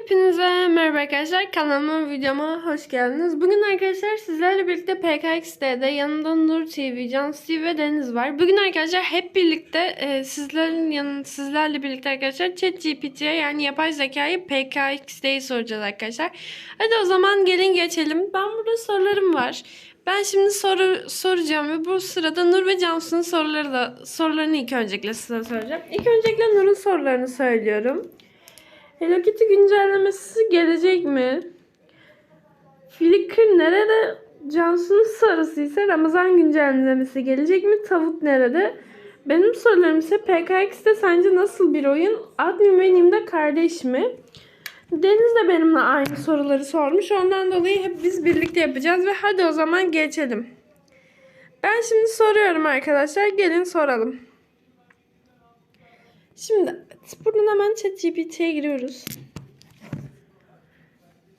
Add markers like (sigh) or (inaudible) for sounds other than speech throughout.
Hepinize merhaba arkadaşlar. Kanalıma videoma hoş geldiniz. Bugün arkadaşlar sizlerle birlikte PKX'de yanımda Nur TV, Can Steve ve Deniz var. Bugün arkadaşlar hep birlikte e, sizlerin yanı sizlerle birlikte arkadaşlar ChatGPT'ye yani yapay zekayı PKX'deyi soracağız arkadaşlar. Hadi o zaman gelin geçelim. Ben burada sorularım var. Ben şimdi soru soracağım ve bu sırada Nur ve Cansu'nun soruları da sorularını ilk öncelikle size soracağım. İlk öncelikle Nur'un sorularını söylüyorum. Hello Kitty güncellemesi gelecek mi? Flickr nerede? Cansu'nun sorusu ise Ramazan güncellemesi gelecek mi? Tavuk nerede? Benim sorularım ise PKX'de sence nasıl bir oyun? Admin ve Nim'de kardeş mi? Deniz de benimle aynı soruları sormuş. Ondan dolayı hep biz birlikte yapacağız ve hadi o zaman geçelim. Ben şimdi soruyorum arkadaşlar. Gelin soralım. Şimdi buradan hemen ChatGPT'ye giriyoruz.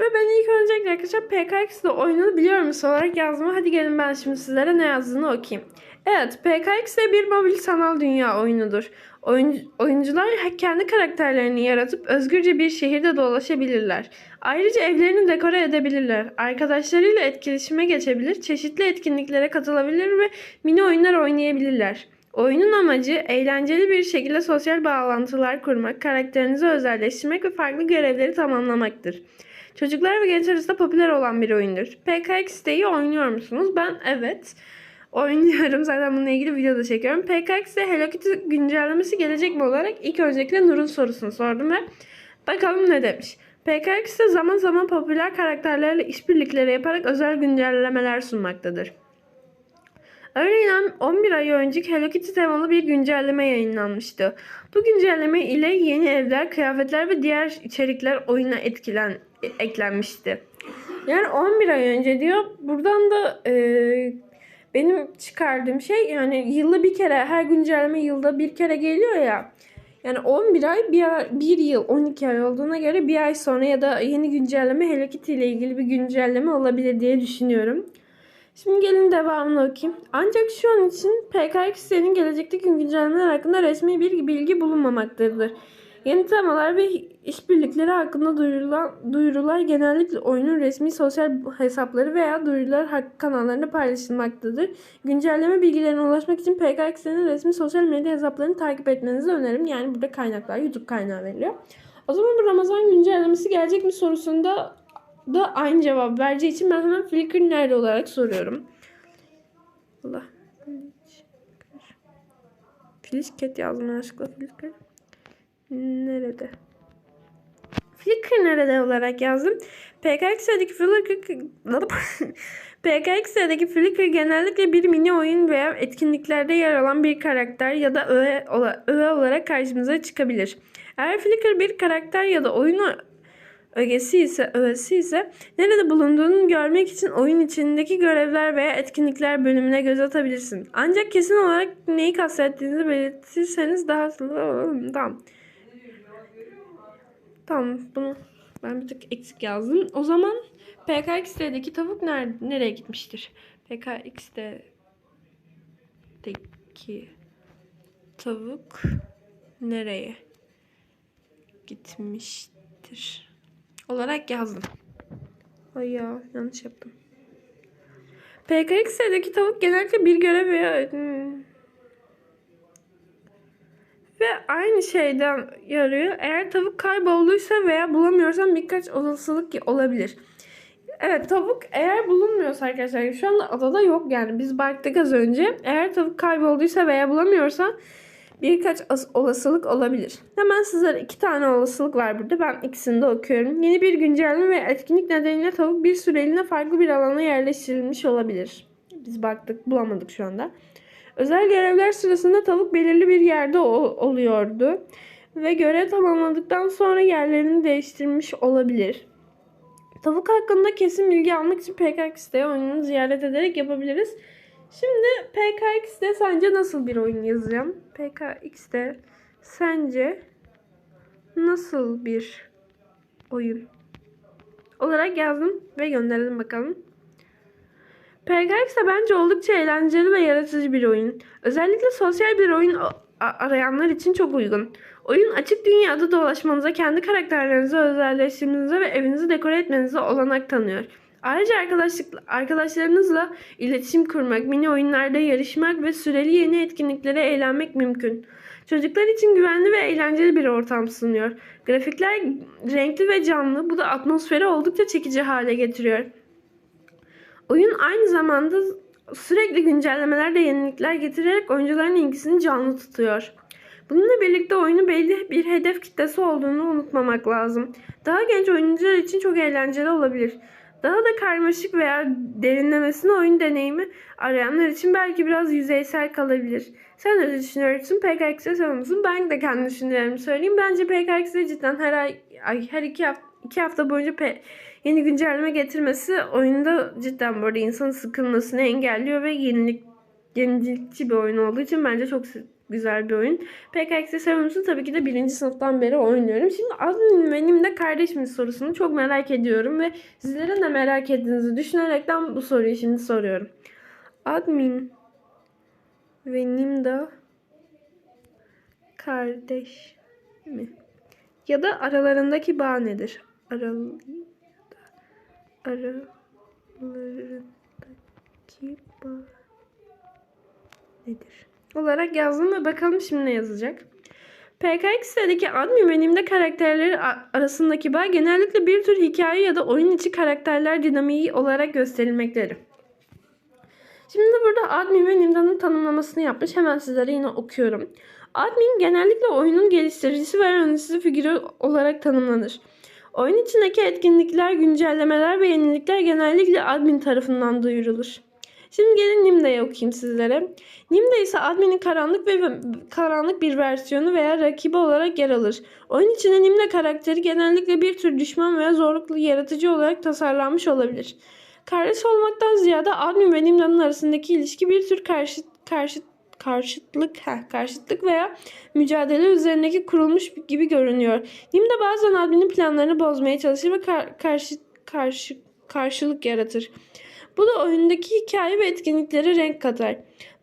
Ve ben ilk öncelikle arkadaşlar PKX'de oyununu biliyor musun olarak yazdım. Hadi gelin ben şimdi sizlere ne yazdığını okuyayım. Evet, PKX de bir mobil sanal dünya oyunudur. Oyun, oyuncular kendi karakterlerini yaratıp özgürce bir şehirde dolaşabilirler. Ayrıca evlerini dekore edebilirler. Arkadaşlarıyla etkileşime geçebilir, çeşitli etkinliklere katılabilir ve mini oyunlar oynayabilirler. Oyunun amacı eğlenceli bir şekilde sosyal bağlantılar kurmak, karakterinizi özelleştirmek ve farklı görevleri tamamlamaktır. Çocuklar ve gençler arasında popüler olan bir oyundur. PKX siteyi oynuyor musunuz? Ben evet. Oynuyorum. (laughs) Zaten bununla ilgili video da çekiyorum. PKX'de Hello Kitty güncellemesi gelecek mi olarak ilk öncelikle Nur'un sorusunu sordum ve bakalım ne demiş. PKX'de zaman zaman popüler karakterlerle işbirlikleri yaparak özel güncellemeler sunmaktadır. Örneğin 11 ay önce Hello Kitty temalı bir güncelleme yayınlanmıştı. Bu güncelleme ile yeni evler, kıyafetler ve diğer içerikler oyuna etkilen eklenmişti. Yani 11 ay önce diyor. Buradan da e, benim çıkardığım şey yani yılda bir kere her güncelleme yılda bir kere geliyor ya. Yani 11 ay bir, bir yıl 12 ay olduğuna göre bir ay sonra ya da yeni güncelleme Hello Kitty ile ilgili bir güncelleme olabilir diye düşünüyorum. Şimdi gelin devamını okuyayım. Ancak şu an için PKX'nin gelecekteki güncellemeler hakkında resmi bir bilgi bulunmamaktadır. Yeni temalar ve işbirlikleri hakkında duyurulan, duyurular genellikle oyunun resmi sosyal hesapları veya duyurular kanallarında paylaşılmaktadır. Güncelleme bilgilerine ulaşmak için PKX'nin resmi sosyal medya hesaplarını takip etmenizi öneririm. Yani burada kaynaklar YouTube kaynağı veriliyor. O zaman bu Ramazan güncellemesi gelecek mi sorusunda da aynı cevap vereceği için ben hemen Flickr nerede olarak soruyorum. Allah. Flickr yazdım yanlışlıkla Flickr. Nerede? Flickr nerede olarak yazdım. PKX'deki Flickr (laughs) PKX'deki Flickr genellikle bir mini oyun veya etkinliklerde yer alan bir karakter ya da öğe, öğe olarak karşımıza çıkabilir. Eğer Flickr bir karakter ya da oyunu ögesi ise öğesi ise nerede bulunduğunu görmek için oyun içindeki görevler veya etkinlikler bölümüne göz atabilirsin. Ancak kesin olarak neyi kastettiğinizi belirtirseniz daha tamam. Tamam bunu ben bir tık eksik yazdım. O zaman PKX'deki tavuk nerede, nereye gitmiştir? PKX'deki tavuk nereye gitmiştir? Olarak yazdım. Ay ya yanlış yaptım. PKX'deki tavuk genellikle bir görev veya Hmm. ve aynı şeyden yarıyor. Eğer tavuk kaybolduysa veya bulamıyorsan birkaç olasılık olabilir. Evet tavuk eğer bulunmuyorsa arkadaşlar şu anda adada yok yani biz baktık az önce. Eğer tavuk kaybolduysa veya bulamıyorsa birkaç as- olasılık olabilir. Hemen sizlere iki tane olasılık var burada. Ben ikisini de okuyorum. Yeni bir güncelleme ve etkinlik nedeniyle tavuk bir süreliğine farklı bir alana yerleştirilmiş olabilir. Biz baktık bulamadık şu anda. Özel görevler sırasında tavuk belirli bir yerde oluyordu. Ve görev tamamladıktan sonra yerlerini değiştirmiş olabilir. Tavuk hakkında kesin bilgi almak için PKX'de oyununu ziyaret ederek yapabiliriz. Şimdi PKX'de sence nasıl bir oyun yazacağım? PKX'de sence nasıl bir oyun olarak yazdım ve gönderdim bakalım. PKX de bence oldukça eğlenceli ve yaratıcı bir oyun. Özellikle sosyal bir oyun arayanlar için çok uygun. Oyun açık dünyada dolaşmanıza, kendi karakterlerinizi özelleştirmenize ve evinizi dekore etmenize olanak tanıyor. Ayrıca arkadaşlık, arkadaşlarınızla iletişim kurmak, mini oyunlarda yarışmak ve süreli yeni etkinliklere eğlenmek mümkün. Çocuklar için güvenli ve eğlenceli bir ortam sunuyor. Grafikler renkli ve canlı, bu da atmosferi oldukça çekici hale getiriyor. Oyun aynı zamanda sürekli güncellemeler ve yenilikler getirerek oyuncuların ilgisini canlı tutuyor. Bununla birlikte oyunu belli bir hedef kitlesi olduğunu unutmamak lazım. Daha genç oyuncular için çok eğlenceli olabilir. Daha da karmaşık veya derinlemesine oyun deneyimi arayanlar için belki biraz yüzeysel kalabilir. Sen ne düşünüyorsun? PKX'e seviyor musun? Ben de kendi düşüncelerimi söyleyeyim. Bence PKX'e cidden her ay, ay her iki hafta, iki hafta boyunca pe- yeni güncelleme getirmesi oyunda cidden böyle insanın sıkılmasını engelliyor ve yenilik yenilikçi bir oyun olduğu için bence çok güzel bir oyun. Seviyor musun? Tabii ki de birinci sınıftan beri oynuyorum. Şimdi admin benim de kardeş mi sorusunu çok merak ediyorum ve sizlerin de merak ettiğinizi düşünerekten bu soruyu şimdi soruyorum. Admin ve Nimda kardeş mi? Ya da aralarındaki bağ nedir? Aralı aralarındaki bağ nedir? Olarak yazdım ve bakalım şimdi ne yazacak. PKX'deki admin ve Nimda karakterleri arasındaki bağ genellikle bir tür hikaye ya da oyun içi karakterler dinamiği olarak gösterilmektedir. Şimdi burada admin ve Nimda'nın tanımlamasını yapmış. Hemen sizlere yine okuyorum. Admin genellikle oyunun geliştiricisi ve yöneticisi figürü olarak tanımlanır. Oyun içindeki etkinlikler, güncellemeler ve yenilikler genellikle admin tarafından duyurulur. Şimdi gelin Nimda'yı okuyayım sizlere. Nimda ise adminin karanlık ve karanlık bir versiyonu veya rakibi olarak yer alır. Oyun içinde Nimda karakteri genellikle bir tür düşman veya zorluklu yaratıcı olarak tasarlanmış olabilir. Kardeş olmaktan ziyade admin ve Nimda'nın arasındaki ilişki bir tür karşıt karşıt karşıtlık heh, karşıtlık veya mücadele üzerindeki kurulmuş gibi görünüyor. Nimda bazen adminin planlarını bozmaya çalışır ve kar- karşı karşı karşılık yaratır. Bu da oyundaki hikaye ve etkinliklere renk katar.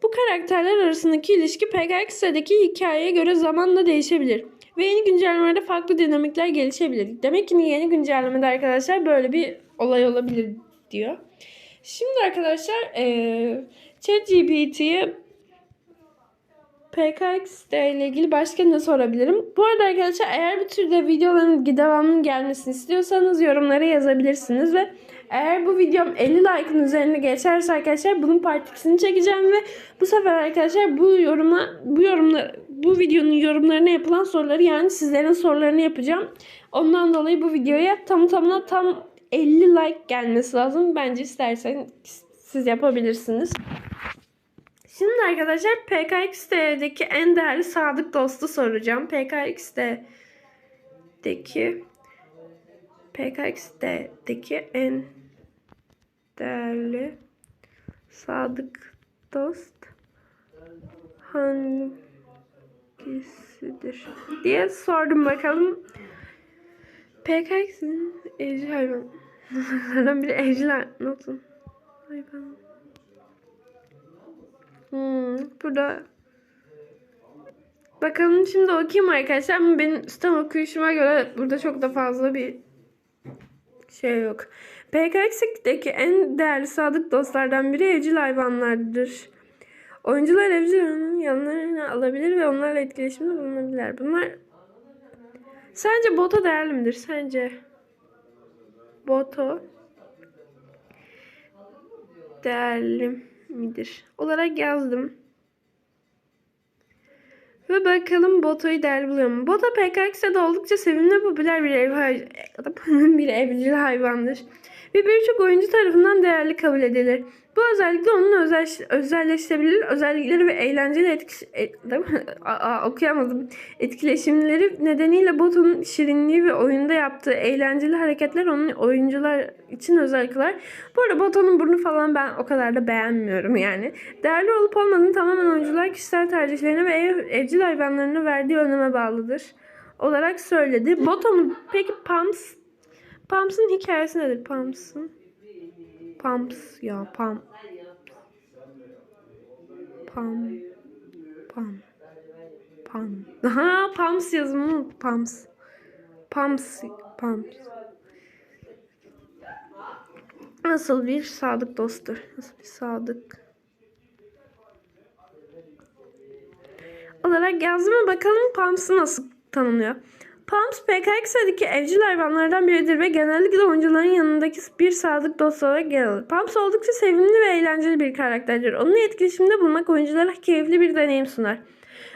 Bu karakterler arasındaki ilişki PKX'deki hikayeye göre zamanla değişebilir. Ve yeni güncellemelerde farklı dinamikler gelişebilir. Demek ki yeni güncellemede arkadaşlar böyle bir olay olabilir diyor. Şimdi arkadaşlar eee ChatGPT'ye PKX ile ilgili başka ne sorabilirim? Bu arada arkadaşlar eğer bu türde videoların devamının gelmesini istiyorsanız yorumlara yazabilirsiniz ve eğer bu videom 50 like'ın üzerine geçerse arkadaşlar bunun part 2'sini çekeceğim ve bu sefer arkadaşlar bu yoruma bu yorumlar bu videonun yorumlarına yapılan soruları yani sizlerin sorularını yapacağım. Ondan dolayı bu videoya tam tamına tam 50 like gelmesi lazım. Bence isterseniz siz yapabilirsiniz. Şimdi arkadaşlar PKX'deki en değerli sadık dostu soracağım. PKX'deki PKX'deki en değerli sadık dost hangisidir diye sordum bakalım. PKX'in evcil hayvanlardan biri evcil hayvan. hayvan. Hmm, burada bakalım şimdi okuyayım arkadaşlar benim üstten okuyuşuma göre burada çok da fazla bir şey yok. PKX'deki en değerli sadık dostlardan biri evcil hayvanlardır. Oyuncular evcil hayvanın yanlarına alabilir ve onlarla etkileşimde bulunabilirler. Bunlar sence Boto değerli midir? Sence Boto değerli midir? Olarak yazdım. Ve bakalım Boto'yu değerli buluyor mu? Boto PKX'de oldukça sevimli popüler bir ev (laughs) bir evcil hayvandır. Ve birçok oyuncu tarafından değerli kabul edilir. Bu özellikle onun özel, özelleştirebilir özellikleri ve eğlenceli etki, e, Aa, (laughs) okuyamadım. etkileşimleri nedeniyle Boto'nun şirinliği ve oyunda yaptığı eğlenceli hareketler onun oyuncular için özel kılar. Bu arada Boto'nun burnu falan ben o kadar da beğenmiyorum yani. Değerli olup olmadığını tamamen oyuncular kişisel tercihlerine ve ev, evcil hayvanlarına verdiği öneme bağlıdır. Olarak söyledi. Boto mu? Peki Pams? Pams'ın hikayesi nedir? Pams'ın? Pams ya Pam. Pam. Pam. Pam. (laughs) Ha, Pams yazımı Pams. Pams. Pams. Nasıl bir sadık dosttur? Nasıl bir sadık? Olarak yazdım bakalım Pams'ı nasıl tanımlıyor. Pams PKX'deki evcil hayvanlardan biridir ve genellikle oyuncuların yanındaki bir sadık dost olarak yer alır. Pams oldukça sevimli ve eğlenceli bir karakterdir. Onunla etkileşimde bulunmak oyunculara keyifli bir deneyim sunar.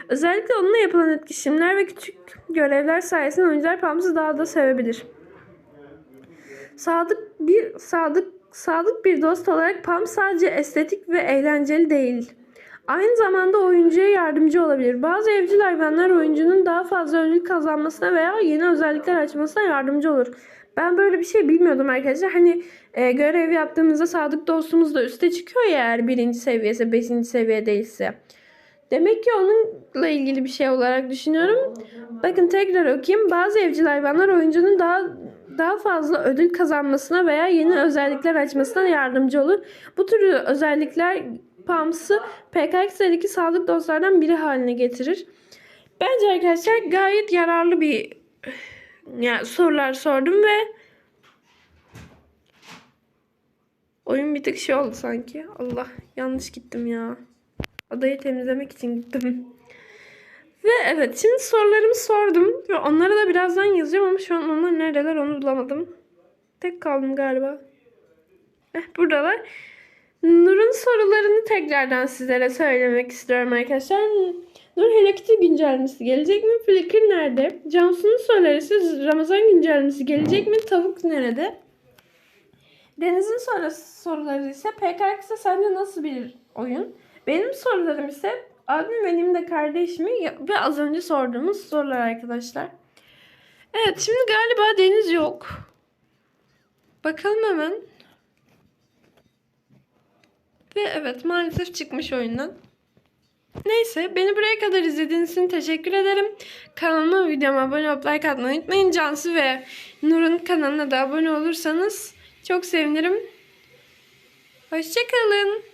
Özellikle onunla yapılan etkileşimler ve küçük görevler sayesinde oyuncular Pams'ı daha da sevebilir. Sadık bir sadık sadık bir dost olarak Pam sadece estetik ve eğlenceli değil. Aynı zamanda oyuncuya yardımcı olabilir. Bazı evcil hayvanlar oyuncunun daha fazla ödül kazanmasına veya yeni özellikler açmasına yardımcı olur. Ben böyle bir şey bilmiyordum arkadaşlar. Hani e, görev yaptığımızda sadık dostumuz da üste çıkıyor ya eğer birinci seviyesi, beşinci seviye değilse. Demek ki onunla ilgili bir şey olarak düşünüyorum. Bakın tekrar okuyayım. Bazı evcil hayvanlar oyuncunun daha daha fazla ödül kazanmasına veya yeni özellikler açmasına yardımcı olur. Bu tür özellikler Pams'ı PKX'deki sadık dostlardan biri haline getirir. Bence arkadaşlar gayet yararlı bir yani sorular sordum ve oyun bir tık şey oldu sanki. Allah yanlış gittim ya. Adayı temizlemek için gittim. Ve evet şimdi sorularımı sordum. Ve onları da birazdan yazacağım ama şu an onlar neredeler onu bulamadım. Tek kaldım galiba. Eh buradalar. Nur'un sorularını tekrardan sizlere söylemek istiyorum arkadaşlar. Nur Hello Kitty güncellemesi gelecek mi? Flickr nerede? Cansu'nun soruları ise Ramazan güncellemesi gelecek mi? Tavuk nerede? Deniz'in soru, soruları ise PKX'de sence nasıl bir oyun? Benim sorularım ise abim benim de kardeşimi ve az önce sorduğumuz sorular arkadaşlar. Evet şimdi galiba Deniz yok. Bakalım hemen. Ve evet maalesef çıkmış oyundan. Neyse beni buraya kadar izlediğiniz için teşekkür ederim. Kanalıma videoma abone olup like atmayı unutmayın. Cansu ve Nur'un kanalına da abone olursanız çok sevinirim. Hoşçakalın.